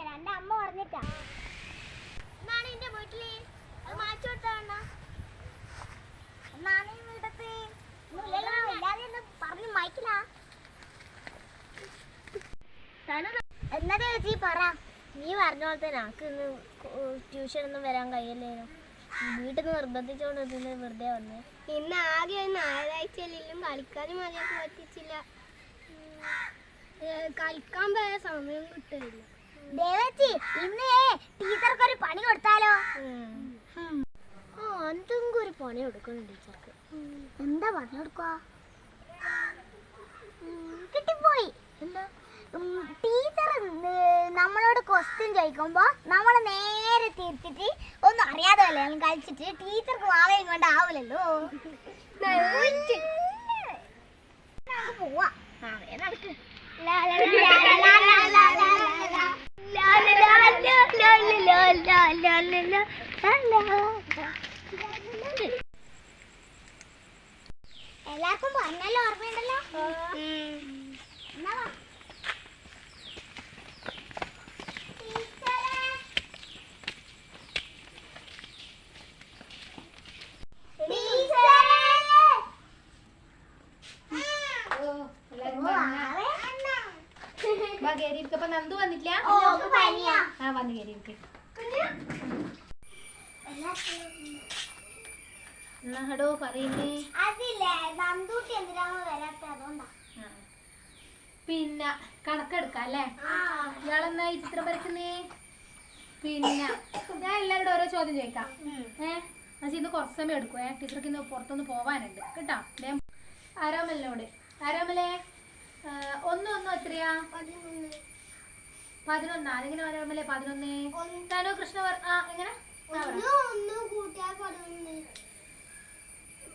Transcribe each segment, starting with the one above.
എന്റെ അമ്മ പറഞ്ഞിട്ടാ. എന്നാണ് എന്റെ വീട്ടിൽ? അത് മാറ്റി എന്നാണ് ഈ ഇല്ലാതെ പറഞ്ഞു മായ്ക്കില്ല എന്നാ ചേച്ചി പറ. നീ പറഞ്ഞ പോലെ തന്നെ എനിക്ക് ഇന്ന് ട്യൂഷൻ ഒന്നും വരാൻ കഴിയില്ലേനോ. വീട്ടിൽ നിന്ന് നിർബന്ധിച്ചോണ്ട് വെറുതെ വന്നേ. ഇന്ന് ആകെ ഒരു ഞായറാഴ്ചയിലും കളിക്കാനും മതിയൊക്കെ പറ്റിച്ചില്ല. കളിക്കാൻ പോയ സമയം കിട്ടില്ല ദേവച്ചി ഇന്ന് ടീച്ചർക്ക് ഒരു പണി കൊടുത്താലോ? എന്തെങ്കിലും ഒരു പണി കൊടുക്കണം ടീച്ചർക്ക്. എന്താ പറഞ്ഞു കൊടുക്കുക കിട്ടിപ്പോയി. എന്താ? ടീച്ചർ നമ്മളോട് ക്വസ്റ്റ്യൻ ചോദിക്കുമ്പോ നമ്മൾ നേരെ തിരിച്ചിട്ട് ഒന്നും അറിയാതെ വല്ലതും കളിച്ചിട്ട് ടീച്ചർക്ക് വാവയും കൊണ്ട് ആവില്ലല്ലോ പോവാ. നടക്ക്. എല്ലാവർക്കും പറഞ്ഞല്ലോ ഓർമ്മയുണ്ടല്ലോ? വന്നിട്ടില്ല? ആ വന്നു കയറി ഹടോ പറയുന്നേ? പിന്നെ കണക്കെടുക്കാം അല്ലേ? ഇയാളെന്നാ ഈ ചിത്രം വരക്കുന്നേ പിന്നെ ഞാൻ എല്ലാവരോടും ഓരോ ചോദ്യം ചോദിക്കാം. ഏ? പക്ഷേ ഇന്ന് കുറച്ച് സമയം എടുക്കും. ഏ ടീച്ചർക്ക് ഇന്ന് പുറത്തൊന്ന് പോവാനുണ്ട്. കേട്ടോ? ആരാമലിനോട് ആരാമലേ? ഒന്ന് ഒന്നും എത്രയാ? പതിനൊന്നാ. അതെങ്ങനെ ആരാമലേ പതിനൊന്ന്? തനു കൃഷ്ണ ആ എങ്ങനെ?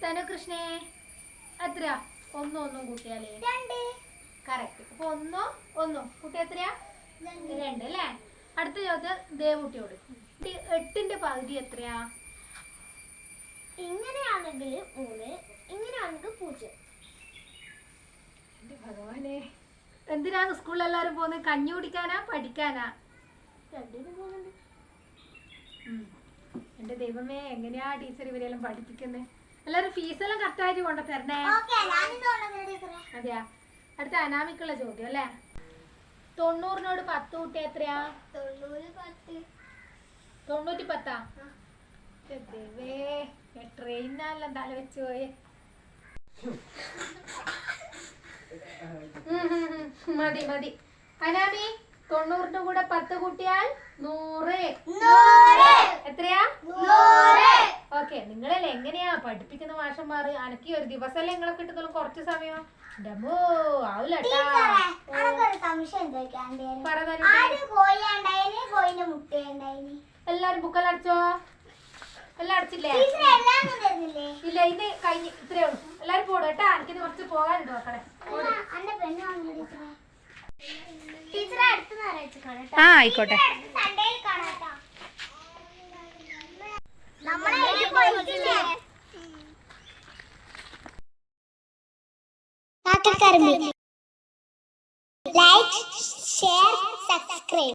തനു കൃഷ്ണേ. എത്രയാ? ഒന്നും ഒന്നും കൂട്ടിയാലേ. രണ്ട്. കറക്റ്റ് അപ്പൊ ഒന്നോ ഒന്നും? കുട്ടി എത്രയാ? രണ്ട്. അല്ലേ? അടുത്ത ചോദ്യം ദേവൂട്ടിയോട് എട്ടിന്റെ പകുതി എത്രയാ? ഇങ്ങനെയാണെങ്കിൽ മൂന്ന് ഇങ്ങനെയാണെങ്കിൽ പൂജ്യം. ഭഗവാനെ. എന്തിനാ സ്കൂളിൽ എല്ലാരും പോകുന്നത്? കഞ്ഞി കുടിക്കാനാ? പഠിക്കാനാ. എന്റെ ദൈവമേ എങ്ങനെയാ ടീച്ചർ ഇവരെല്ലാം പഠിപ്പിക്കുന്നത് എല്ലാരും ഫീസെല്ലാം കറക്റ്റായിട്ട് കൊണ്ടു തരണേ? അതെയാ. അടുത്ത അനാമിക്കുള്ള ചോദ്യം അല്ലേ? തൊണ്ണൂറിനോട് പത്ത് കൂട്ടി എത്രയാ? തൊണ്ണൂറ്റി പത്താ. ദൈവേ ട്രെയിനെല്ലാം തല വെച്ച് പോയെ. മതി മതി. അനാമി തൊണ്ണൂറിന്റെ കൂടെ പത്ത് കൂട്ടിയാൽ നൂറ്. എത്രയാ? ഓക്കെ നിങ്ങളല്ലേ എങ്ങനെയാ പഠിപ്പിക്കുന്ന മാഷന്മാർ? അനക്കി ഒരു ദിവസമല്ലേ നിങ്ങളെ കിട്ടുന്നുള്ളൂ കുറച്ച് സമയം. ഡമോ ഉണ്ടായിന് എല്ലാരും ബുക്കെല്ലാം അടിച്ചോ? എല്ലാം അടിച്ചില്ലേ? ഇല്ല ഇത് കഴിഞ്ഞ് ഇത്രേ ഉള്ളൂ. എല്ലാരും പോടും കേട്ടാ. എനിക്കിത് കുറച്ച് പോകാനുണ്ട്. ആ ആയിക്കോട്ടെ. Like share subscribe